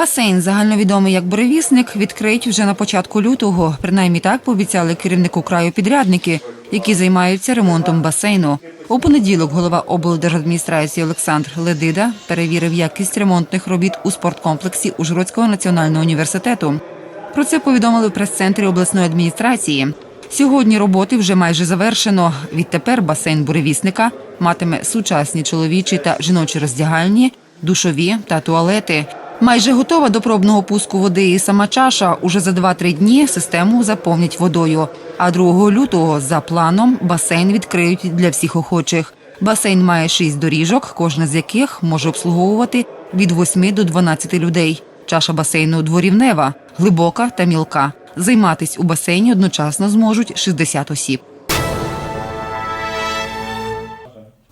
Басейн, загальновідомий як буревісник, відкриють вже на початку лютого. Принаймні так пообіцяли керівнику краю підрядники, які займаються ремонтом басейну. У понеділок голова облдержадміністрації Олександр Ледида перевірив якість ремонтних робіт у спорткомплексі Ужгородського національного університету. Про це повідомили в прес-центрі обласної адміністрації. Сьогодні роботи вже майже завершено. Відтепер басейн буревісника матиме сучасні чоловічі та жіночі роздягальні, душові та туалети. Майже готова до пробного пуску води і сама чаша. Уже за 2-3 дні систему заповнять водою. А 2 лютого за планом басейн відкриють для всіх охочих. Басейн має 6 доріжок, кожна з яких може обслуговувати від 8 до 12 людей. Чаша басейну дворівнева, глибока та мілка. Займатись у басейні одночасно зможуть 60 осіб.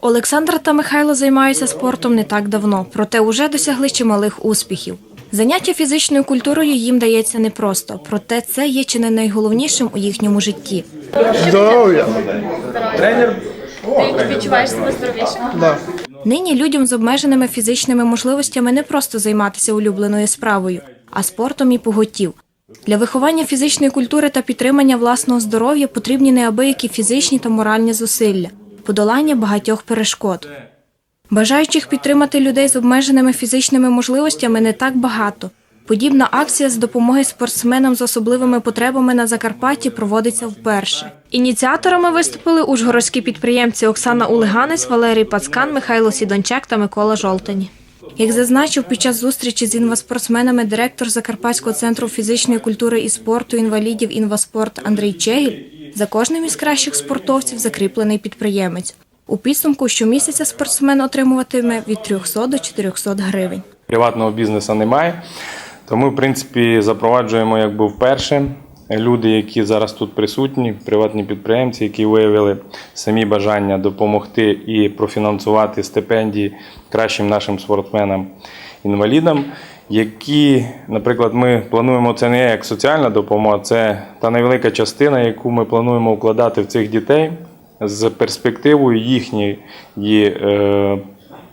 Олександр та Михайло займаються спортом не так давно, проте уже досягли чималих успіхів. Заняття фізичною культурою їм дається непросто, проте це є чи не найголовнішим у їхньому житті. Здоров'я. Ти відчуваєш себе здоровішим? Да. Нині людям з обмеженими фізичними можливостями не просто займатися улюбленою справою, а спортом і поготів. Для виховання фізичної культури та підтримання власного здоров'я потрібні неабиякі фізичні та моральні зусилля, подолання багатьох перешкод. Бажаючих підтримати людей з обмеженими фізичними можливостями не так багато. Подібна акція з допомоги спортсменам з особливими потребами на Закарпатті проводиться вперше. Ініціаторами виступили ужгородські підприємці Оксана Улиганець, Валерій Пацкан, Михайло Сідончак та Микола Жолтані. Як зазначив під час зустрічі з інваспортсменами директор Закарпатського центру фізичної культури і спорту інвалідів інваспорт Андрій Чегіль, за кожним із кращих спортовців закріплений підприємець. У підсумку щомісяця спортсмен отримуватиме від 300 до 400 гривень. Приватного бізнесу немає. То ми, в принципі, запроваджуємо якби вперше люди, які зараз тут присутні, приватні підприємці, які виявили самі бажання допомогти і профінансувати стипендії кращим нашим спортсменам-інвалідам. Які, наприклад, ми плануємо це не як соціальна допомога, це та невелика частина, яку ми плануємо вкладати в цих дітей з перспективою їхньої е,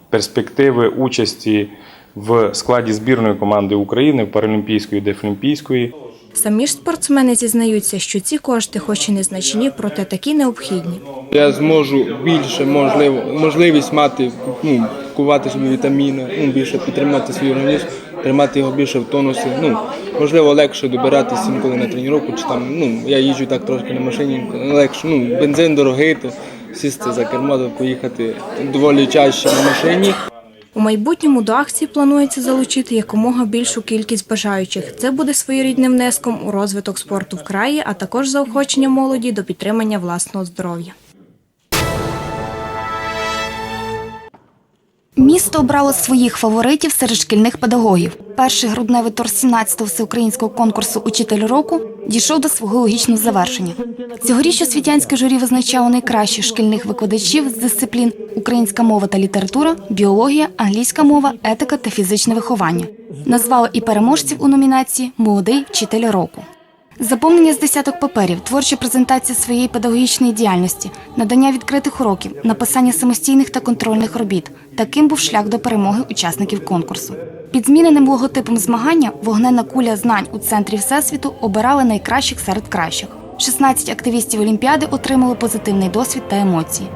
перспективи участі в складі збірної команди України в паралімпійської дефлімпійської. Самі ж спортсмени зізнаються, що ці кошти, хоч і незначні, проте такі необхідні. Я зможу більше можливо, можливість мати, ну, кувати собі вітаміни, ну, більше підтримати свій організм, тримати його більше в тонусі. Ну, можливо, легше добиратися інколи на тренування, чи там, ну, я їжджу так трошки на машині, легше, ну, бензин дорогий, то сісти за кермо, то поїхати доволі чаще на машині. У майбутньому до акції планується залучити якомога більшу кількість бажаючих. Це буде своєрідним внеском у розвиток спорту в краї, а також заохочення молоді до підтримання власного здоров'я. Місто обрало своїх фаворитів серед шкільних педагогів. Перший грудневий тур 17-го всеукраїнського конкурсу Учитель року дійшов до свого логічного завершення. Цьогоріч освітянське журі визначало найкращих шкільних викладачів з дисциплін українська мова та література, біологія, англійська мова, етика та фізичне виховання. Назвало і переможців у номінації Молодий вчитель року. Заповнення з десяток паперів, творча презентація своєї педагогічної діяльності, надання відкритих уроків, написання самостійних та контрольних робіт. Таким був шлях до перемоги учасників конкурсу. Під зміненим логотипом змагання вогненна куля знань у центрі всесвіту обирали найкращих серед кращих. 16 активістів Олімпіади отримали позитивний досвід та емоції.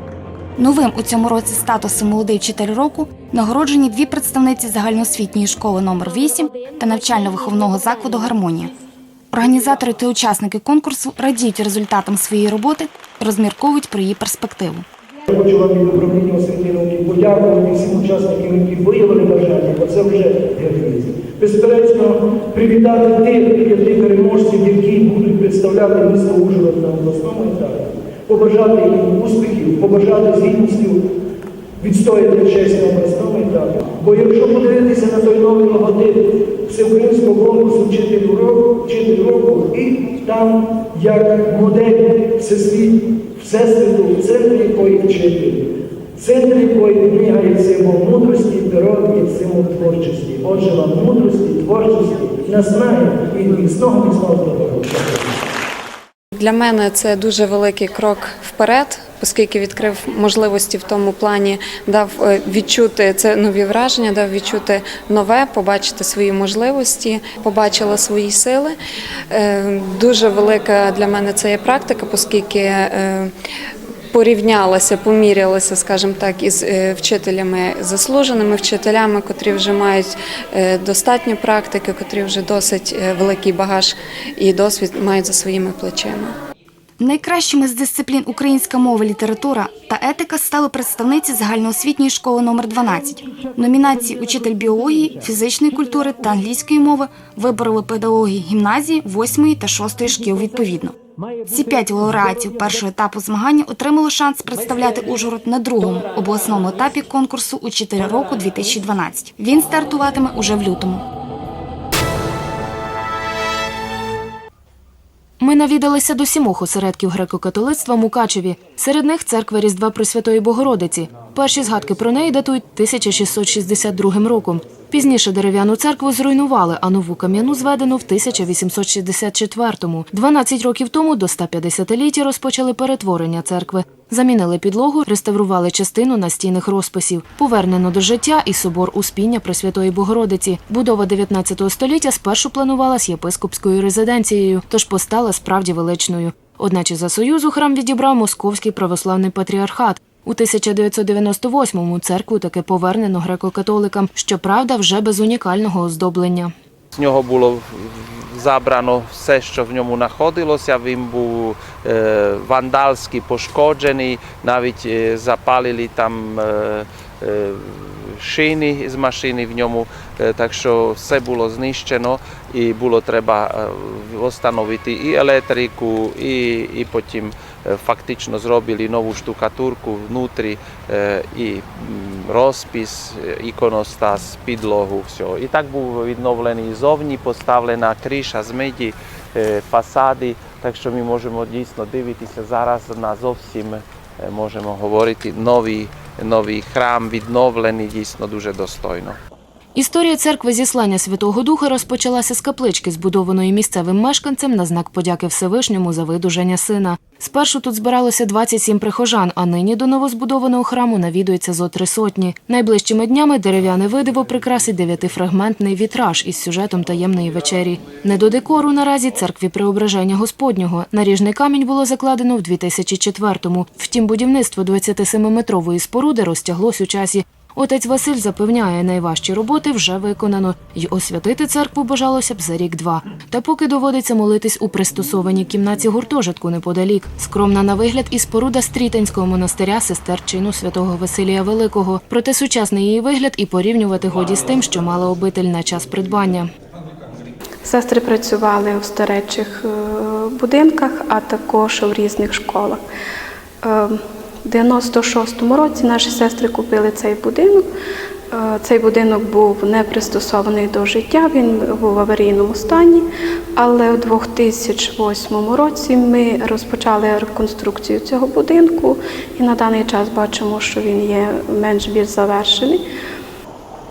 Новим у цьому році статусом молодий вчитель року нагороджені дві представниці загальноосвітньої школи номер 8 та навчально-виховного закладу Гармонія. Організатори та учасники конкурсу радіють результатам своєї роботи розмірковують про її перспективу. Я хочу вам від управління освіти науки подякувати всім учасникам, які виявили бажання, бо це вже героїзм. Безперечно, привітати тих п'яти переможців, які будуть представляти місто Ужгород на обласному етапі, побажати їм успіхів, побажати з гідністю відстояти честь на обласному етапі. Бо якщо подивитися на той новий логотип всеукраїнського конкурсу вчитель року, вчитель року, і там як модель всесвіт, всесвіту, в центрі якої вчитель, в центрі підмігає символ мудрості, здоров'я, символ творчості. Отже, вам мудрості, творчості, наснаги і міцного міцного. Для мене це дуже великий крок вперед оскільки відкрив можливості в тому плані, дав е, відчути це нові враження, дав відчути нове, побачити свої можливості, побачила свої сили. Е, Дуже велика для мене це є практика, оскільки е, порівнялася, помірялася, скажімо так, із вчителями, заслуженими вчителями, котрі вже мають достатньо практики, котрі вже досить великий багаж і досвід мають за своїми плечима. Найкращими з дисциплін українська мова, література та етика стали представниці загальноосвітньої школи номер 12 Номінації Учитель біології, фізичної культури та англійської мови вибороли педагоги гімназії 8 та 6 шкіл відповідно. Ці п'ять лауреатів першого етапу змагання отримали шанс представляти Ужгород на другому обласному етапі конкурсу Учитель року 2012. Він стартуватиме уже в лютому. Ми навідалися до сімох осередків греко-католицтва Мукачеві. Серед них церква Різдва Пресвятої Богородиці. Перші згадки про неї датують 1662 роком. Пізніше дерев'яну церкву зруйнували, а нову кам'яну зведено в 1864-му. 12 років тому до 150-ліття розпочали перетворення церкви. Замінили підлогу, реставрували частину настійних розписів. Повернено до життя і собор Успіння Пресвятої Богородиці. Будова 19 століття спершу планувалась єпископською резиденцією, тож постала справді величною. Одначе за союзу храм відібрав Московський православний патріархат. У 1998-му церкву таки повернено греко-католикам, щоправда, вже без унікального оздоблення. З нього було забрано все, що в ньому знаходилося. Він був е, вандальськи пошкоджений, навіть е, запалили там е, шини з машини в ньому, так що все було знищено і було треба встановити і електрику, і, і потім е, фактично зробили нову штукатурку внутрі е, і розпис, е, іконостас, підлогу, все. І так був відновлений зовні, поставлена криша з меді, фасади, так що ми можемо дійсно дивитися зараз на зовсім можемо говорити новий, новий храм, відновлений дійсно дуже достойно. Історія церкви зіслання Святого Духа розпочалася з каплички, збудованої місцевим мешканцем на знак подяки Всевишньому за видужання сина. Спершу тут збиралося 27 прихожан, а нині до новозбудованого храму навідується зо три сотні. Найближчими днями дерев'яне видиво прикрасить дев'ятифрагментний вітраж із сюжетом таємної вечері. Не до декору наразі церкві Преображення Господнього. Наріжний камінь було закладено в 2004-му. Втім, будівництво 27-метрової споруди розтяглось у часі. Отець Василь запевняє, найважчі роботи вже виконано, й освятити церкву бажалося б за рік-два. Та поки доводиться молитись у пристосованій кімнаті гуртожитку неподалік. Скромна на вигляд і споруда Стрітинського монастиря сестер чину святого Василія Великого. Проте сучасний її вигляд і порівнювати годі з тим, що мала обитель на час придбання. Сестри працювали в старечих е, будинках, а також в різних школах. В 96-му році наші сестри купили цей будинок. Е, Цей будинок був не пристосований до життя, він був в аварійному стані. Але у 2008 році ми розпочали реконструкцію цього будинку, і на даний час бачимо, що він є менш більш завершений.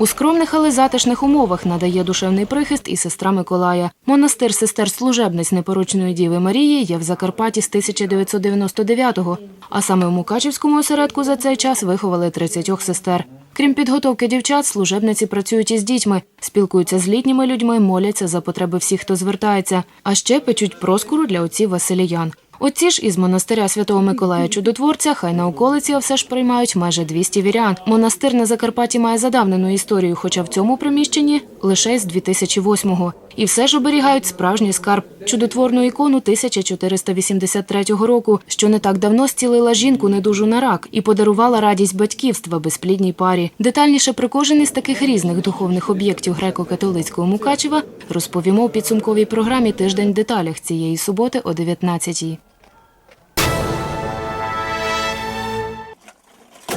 У скромних, але затишних умовах надає душевний прихист і сестра Миколая. Монастир сестер служебниць непорочної Діви Марії є в Закарпатті з 1999-го, а саме в Мукачівському осередку за цей час виховали 30 сестер. Крім підготовки дівчат, служебниці працюють із дітьми, спілкуються з літніми людьми, моляться за потреби всіх, хто звертається, а ще печуть проскуру для отців Василіян. Отці ж із монастиря Святого Миколая Чудотворця хай на околиці все ж приймають майже 200 вірян. Монастир на Закарпатті має задавнену історію, хоча в цьому приміщенні лише з 2008-го. І все ж оберігають справжній скарб чудотворну ікону 1483 року, що не так давно зцілила жінку недужу на рак і подарувала радість батьківства безплідній парі. Детальніше про кожен із таких різних духовних об'єктів греко-католицького Мукачева розповімо у підсумковій програмі Тиждень деталях цієї суботи о 19-й.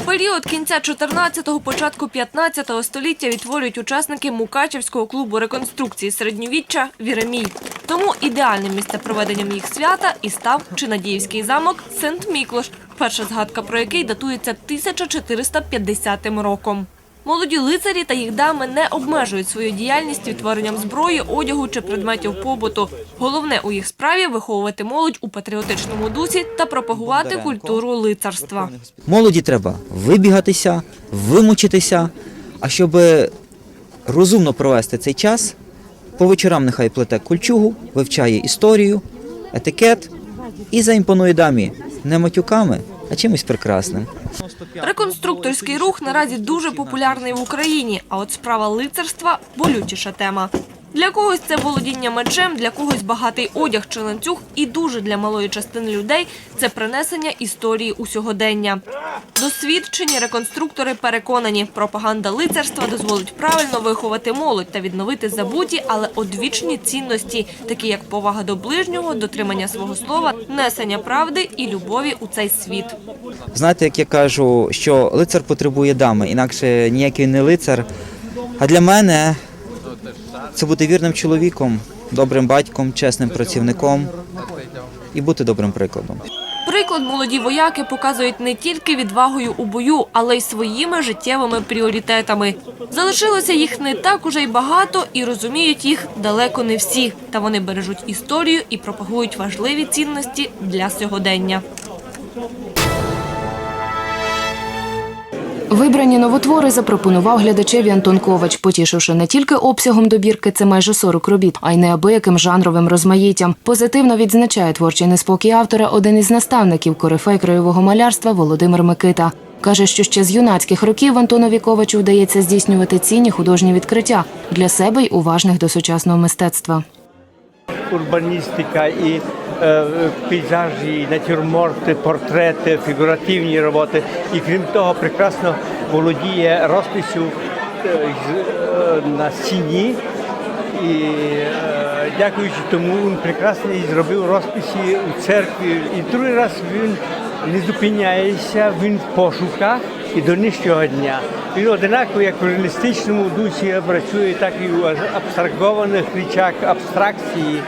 Період кінця 14-го, початку 15-го століття відтворюють учасники Мукачівського клубу реконструкції середньовіччя Віремій. Тому ідеальним місце проведенням їх свята і став Чинадіївський замок Сент-Міклош, перша згадка про який датується 1450 роком. Молоді лицарі та їх дами не обмежують свою діяльність відтворенням зброї, одягу чи предметів побуту. Головне у їх справі виховувати молодь у патріотичному дусі та пропагувати культуру лицарства. Молоді треба вибігатися, вимучитися, а щоб розумно провести цей час, по вечорам нехай плете кульчугу, вивчає історію, етикет і заімпонує дамі не матюками, а чимось прекрасним. Реконструкторський рух наразі дуже популярний в Україні, а от справа лицарства болючіша тема. Для когось це володіння мечем, для когось багатий одяг чи ланцюг, і дуже для малої частини людей це принесення історії у сьогодення. Досвідчені реконструктори переконані, пропаганда лицарства дозволить правильно виховати молодь та відновити забуті, але одвічні цінності, такі як повага до ближнього, дотримання свого слова, несення правди і любові у цей світ. Знаєте, як я кажу, що лицар потребує дами, інакше ніякий не лицар. А для мене це бути вірним чоловіком, добрим батьком, чесним працівником і бути добрим прикладом. Приклад молоді вояки показують не тільки відвагою у бою, але й своїми життєвими пріоритетами. Залишилося їх не так уже й багато, і розуміють їх далеко не всі. Та вони бережуть історію і пропагують важливі цінності для сьогодення. Вибрані новотвори запропонував глядачеві Антон Ковач, потішивши не тільки обсягом добірки, це майже 40 робіт, а й неабияким жанровим розмаїттям. Позитивно відзначає творчий неспокій автора один із наставників корифей краєвого малярства Володимир Микита. Каже, що ще з юнацьких років Антонові Ковачу вдається здійснювати цінні художні відкриття для себе й уважних до сучасного мистецтва. Урбаністика і е, пейзажі, натюрморти, портрети, фігуративні роботи. І крім того, прекрасно володіє розписю е, е, на стіні. І е, дякуючи тому він прекрасно і зробив розписи у церкві. І другий раз він не зупиняється, він в пошуках і до нижчого дня. Він одинаково як в реалістичному дусі працює, так і у абстрагованих речах абстракції.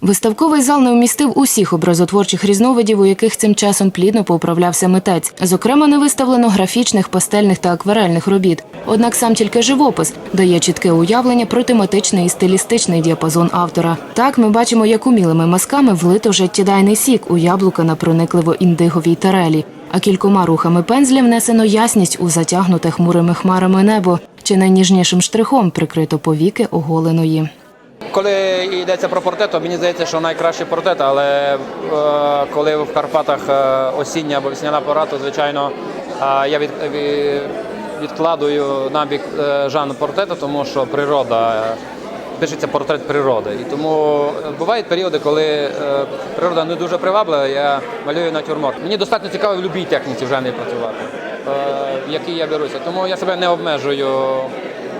Виставковий зал не вмістив усіх образотворчих різновидів, у яких цим часом плідно поуправлявся митець. Зокрема, не виставлено графічних, пастельних та акварельних робіт. Однак сам тільки живопис дає чітке уявлення про тематичний і стилістичний діапазон автора. Так ми бачимо, як умілими мазками влито життєдайний сік у яблука на проникливо індиговій тарелі. А кількома рухами пензля внесено ясність у затягнуте хмурими хмарами небо, чи найніжнішим штрихом прикрито повіки оголеної. Коли йдеться про портрет, то мені здається, що найкращий портрет, але е, коли в Карпатах е, осіння або весняна пора, то звичайно е, я від, від, відкладую набік е, жанр портрету, тому що природа. Е, Пишеться портрет природи. І тому бувають періоди, коли е, природа не дуже приваблива, я малюю натюрморт. Мені достатньо цікаво в будь-якій техніці в жанрі працювати, е, в якій я беруся. Тому я себе не обмежую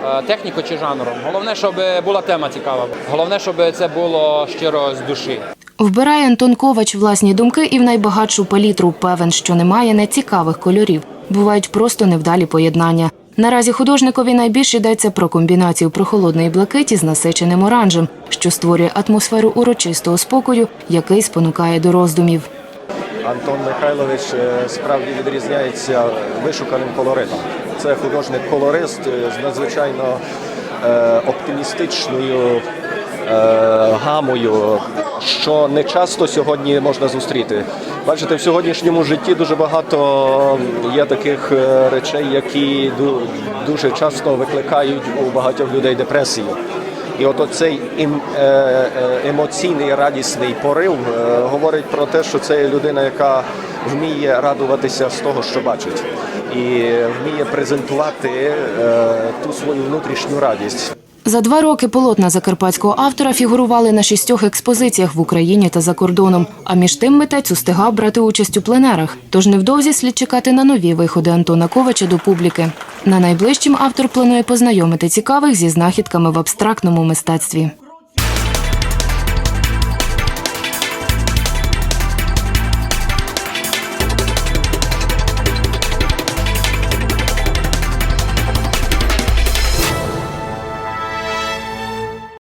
е, технікою чи жанром. Головне, щоб була тема цікава. Головне, щоб це було щиро з душі. Вбирає Антон Ковач власні думки і в найбагатшу палітру. Певен, що немає нецікавих кольорів. Бувають просто невдалі поєднання. Наразі художникові найбільше йдеться про комбінацію прохолодної блакиті з насиченим оранжем, що створює атмосферу урочистого спокою, який спонукає до роздумів. Антон Михайлович е, справді відрізняється вишуканим колоритом. Це художник-колорист е, з надзвичайно е, оптимістичною гамою, що не часто сьогодні можна зустріти. Бачите, в сьогоднішньому житті дуже багато є таких е, речей, які дуже часто викликають у багатьох людей депресію. І от оцей ем- е, е, емоційний радісний порив е, говорить про те, що це людина, яка вміє радуватися з того, що бачить, і вміє презентувати е, ту свою внутрішню радість. За два роки полотна закарпатського автора фігурували на шістьох експозиціях в Україні та за кордоном. А між тим митець устигав брати участь у пленерах. Тож невдовзі слід чекати на нові виходи Антона Ковача до публіки. На найближчим автор планує познайомити цікавих зі знахідками в абстрактному мистецтві.